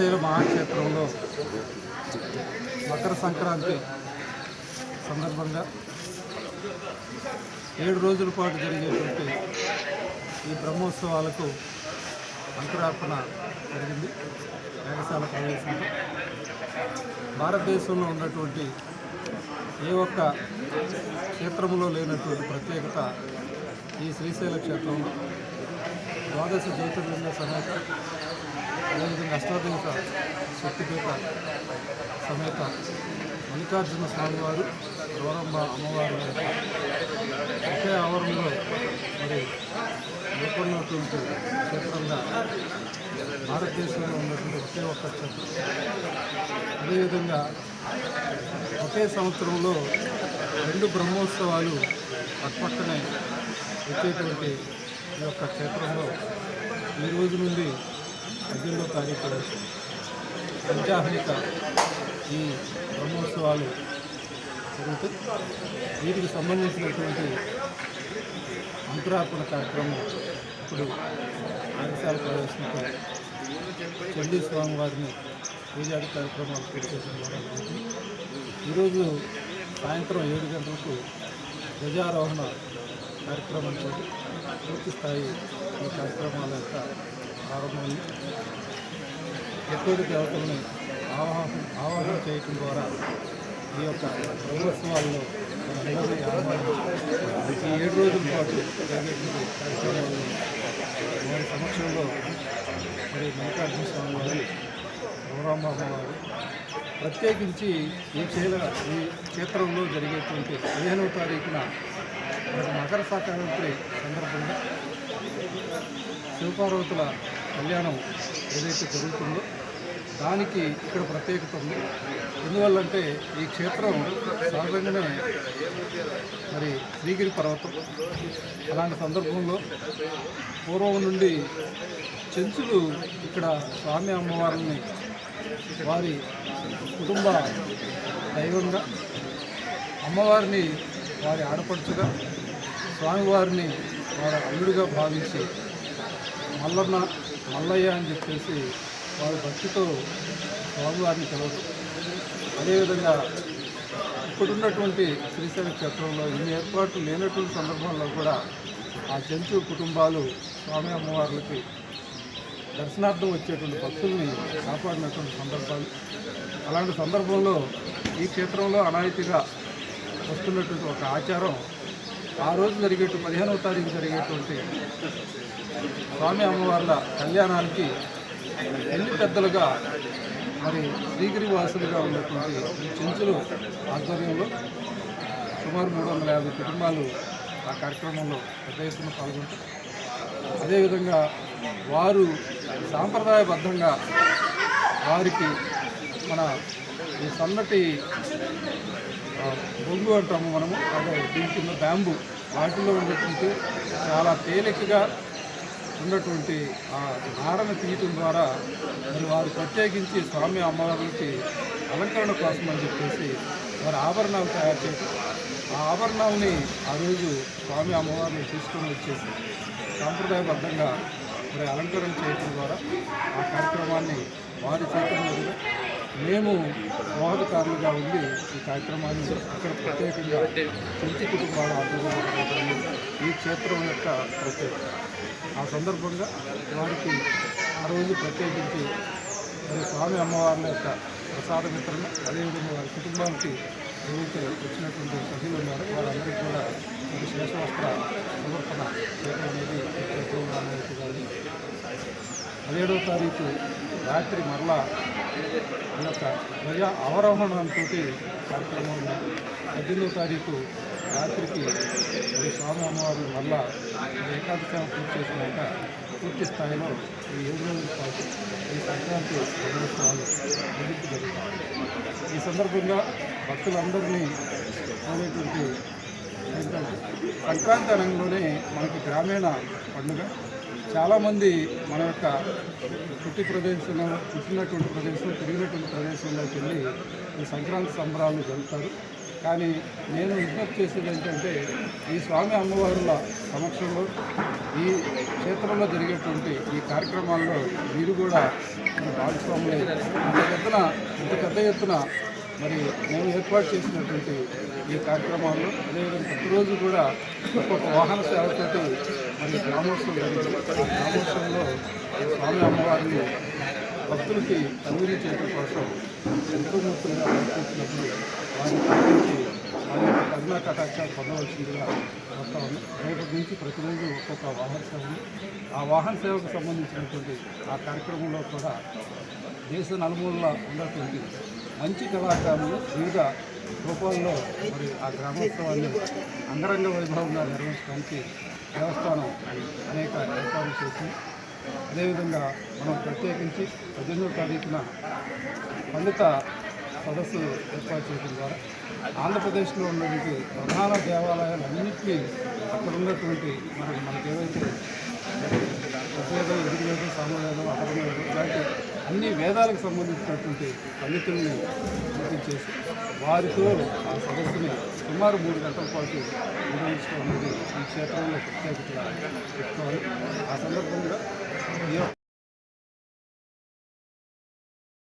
శ్రీశైల మహాక్షేత్రంలో మకర సంక్రాంతి సందర్భంగా ఏడు రోజుల పాటు జరిగేటువంటి ఈ బ్రహ్మోత్సవాలకు అంకురార్పణ జరిగింది. యాగశాల ప్రవేశంలో భారతదేశంలో ఉన్నటువంటి ఏ ఒక్క క్షేత్రంలో లేనటువంటి ప్రత్యేకత ఈ శ్రీశైల క్షేత్రంలో ద్వాదశ జ్యోతిర్లింగ సమేత అదేవిధంగా అష్టాదశ శక్తిపీఠ సమేత మల్లికార్జున స్వామివారు గౌరమ్మ అమ్మవారు ఒకే ఆవరణలో మరి నెలకొన్నటువంటి క్షేత్రంగా భారతదేశంలో ఉన్నటువంటి ఒకే ఒక్క క్షేత్రం. అదేవిధంగా ఒకే సంవత్సరంలో రెండు బ్రహ్మోత్సవాలు పక్కపక్కనే వచ్చేటువంటి ఈ యొక్క క్షేత్రంలో ఈ రోజు నుండి పద్దెనిమిదో తారీఖు వరకు ఈ బ్రహ్మోత్సవాలు జరుగుతాయి వీటికి సంబంధించినటువంటి అంకురార్పణ కార్యక్రమం ఇప్పుడు పాఠశాల ప్రవేశంతో చండీ స్వామి వారిని పూజాది కార్యక్రమాలు పూర్తి ఈరోజు సాయంత్రం ఏడు గంటలకు ధ్వజారోహణ కార్యక్రమంతో పూర్తి స్థాయి ఈ కార్యక్రమాల యొక్క ప్రారంభమైంది. ఎక్కువ దేవతల్ని ఆవాహన ఆవాహన చేయటం ద్వారా ఈ యొక్క బ్రహ్మోత్సవాల్లో ప్రతి ఈ ఏడు రోజుల పాటు జరిగేటువంటి కార్యక్రమాలను వారి సమక్షంలో మరి మల్లికార్జున స్వామి వారు గౌరమ్మ వారు ప్రత్యేకించి ఈ క్షేత్ర ఈ క్షేత్రంలో జరిగేటువంటి పదిహేనవ తారీఖున మకర సంక్రాంతి సందర్భంగా శివపార్వతుల కళ్యాణం ఏదైతే జరుగుతుందో దానికి ఇక్కడ ప్రత్యేకత ఉంది. ఎందువల్లంటే ఈ క్షేత్రం సహజంగానే మరి శ్రీగిరి పర్వతం. అలాంటి సందర్భంలో పూర్వం నుండి చెంచులు ఇక్కడ స్వామి అమ్మవారిని వారి కుటుంబ దైవంగా అమ్మవారిని వారి ఆడపడుచుగా స్వామివారిని వారి అల్లుడిగా భావించి మల్లన్న మల్లయ్య అని చెప్పేసి వారి భక్తితో స్వామివారిని పిలవటం అదేవిధంగా ఇప్పుడున్నటువంటి శ్రీశైల క్షేత్రంలో ఇన్ని ఏర్పాట్లు లేనటువంటి సందర్భంలో కూడా ఆ జంతు కుటుంబాలు స్వామి అమ్మవార్లకి దర్శనార్థం వచ్చేటువంటి భక్తుల్ని కాపాడినటువంటి సందర్భాలు. అలాంటి సందర్భంలో ఈ క్షేత్రంలో అనాయితీగా వస్తున్నటువంటి ఒక ఆచారం ఆ రోజు జరిగేటు పదిహేనవ తారీఖు జరిగేటువంటి స్వామి అమ్మవార్ల కళ్యాణానికి ఎన్ని పెద్దలుగా మరి శ్రీగిరి వాసులుగా ఉన్నటువంటి చెంచులు ఆధ్వర్యంలో సుమారు మూడు వందల యాభై కుటుంబాలు ఆ కార్యక్రమంలో పెద్ద ఎత్తున పాల్గొంటారు. అదేవిధంగా వారు సాంప్రదాయబద్ధంగా వారికి మన ఈ సన్నటి బొంగు అంటాము మనము అదే దీని కింద బ్యాంబు వాటిలో ఉన్నటువంటి చాలా తేలికగా ఉన్నటువంటి ఆ నారను తీయటం ద్వారా మరి వారు ప్రత్యేకించి స్వామి అమ్మవారికి అలంకరణ కోసం అని చెప్పేసి వారి ఆభరణాలు తయారు చేయటం ఆ ఆభరణాలని ఆ రోజు స్వామి అమ్మవారిని తీసుకొని వచ్చేసి సాంప్రదాయబద్ధంగా మరి అలంకరణ చేయటం ద్వారా ఆ కార్యక్రమాన్ని వారి చేతుల మీదుగా మేము మోహదకారులుగా ఉండి ఈ కార్యక్రమాన్ని ఇక్కడ ప్రత్యేకంగా చెంచి కుటుంబాల ఆధ్వర్యంలో ఈ క్షేత్రం యొక్క ప్రత్యేకత. ఆ సందర్భంగా వారికి ఆ రోజు ప్రత్యేకించి మరి స్వామి అమ్మవార్ల యొక్క ప్రసాద వితరణ అదేవిధంగా వారి కుటుంబానికి ఏవైతే వచ్చినటువంటి సభ్యులు ఉన్నారో వారందరికీ కూడా మరి శేషవస్త్ర సమర్పణ చేయడం అనేది ఈ అనేది కానీ పదిహేడవ తారీఖు రాత్రి మరలా ప్రజా అవరోహణంతో కార్యక్రమం పద్దెనిమిదో తారీఖు రాత్రికి మరి స్వామి అమ్మవారు మళ్ళా ఏకాదశి పూర్తి చేసినాక పూర్తి స్థాయిలో ఈ ఏడు రోజుల పాటు ఈ సంక్రాంతి బ్రహ్మోత్సవాలు ముగింపు జరుగుతాయి ఈ సందర్భంగా భక్తులందరినీ అనేటువంటి సంక్రాంతి రంగంలోనే మనకి గ్రామీణ పండుగ. చాలామంది మన యొక్క పుట్టి ప్రదేశంలో పుట్టినటువంటి ప్రదేశం తిరిగినటువంటి ప్రదేశంలోకి వెళ్ళి ఈ సంక్రాంతి సంబరాలను జరుపుతారు. కానీ నేను విజ్ఞప్తి చేసేది ఏంటంటే ఈ స్వామి అమ్మవారుల సమక్షంలో ఈ క్షేత్రంలో జరిగేటువంటి ఈ కార్యక్రమాల్లో మీరు కూడా మరి భాగస్వాములై. ఇంత పెద్దన ఇంత పెద్ద ఎత్తున మరి మేము ఏర్పాటు చేసినటువంటి ఈ కార్యక్రమాల్లో అదేవిధంగా ప్రతిరోజు కూడా ఒక్కొక్క వాహన సేవతో మరి గ్రామోత్సవం జరిగింది. ఆ గ్రామోత్సవంలో స్వామి అమ్మవారిని భక్తులకి అనుమతి చేయడం కోసం ఎంతో మూర్తులుగా ప్రయత్నించినప్పుడు వారిని ప్రార్థించి వారి యొక్క కరుణా కటాక్షాలు పొందవలసిందిగా వస్తా ఉంది రేపటి నుంచి ప్రతిరోజు ఒక్కొక్క వాహన సేవలు ఆ వాహన సేవకు సంబంధించినటువంటి ఆ కార్యక్రమంలో కూడా దేశ నలుమూలలా ఉన్నటువంటి మంచి కళాకారులు వివిధ రూపాల్లో మరి ఆ గ్రామోత్సవాన్ని అంగరంగ వైభవంగా నిర్వహించడానికి దేవస్థానం అనేక ఏర్పాట్లు చేసి అదేవిధంగా మనం ప్రత్యేకించి పద్దెనిమిదో తారీఖున పండిత సదస్సు ఏర్పాటు చేయడం ద్వారా ఆంధ్రప్రదేశ్లో ఉన్నటువంటి ప్రధాన దేవాలయాలన్నింటినీ అక్కడ ఉన్నటువంటి మరి మనకి ఏవైతే ఋగ్వేదం యజుర్వేదం సామవేదం అథర్వవేదం ఇలాంటి అన్ని వేదాలకు సంబంధించినటువంటి పండితుల్ని చేసి వారితో ఆ సదస్సుని సుమారు మూడు గంటల పాటు నిర్వహించడం అనేది ఈ క్షేత్రంలో ప్రత్యేకత చెప్తాను ఆ సందర్భంగా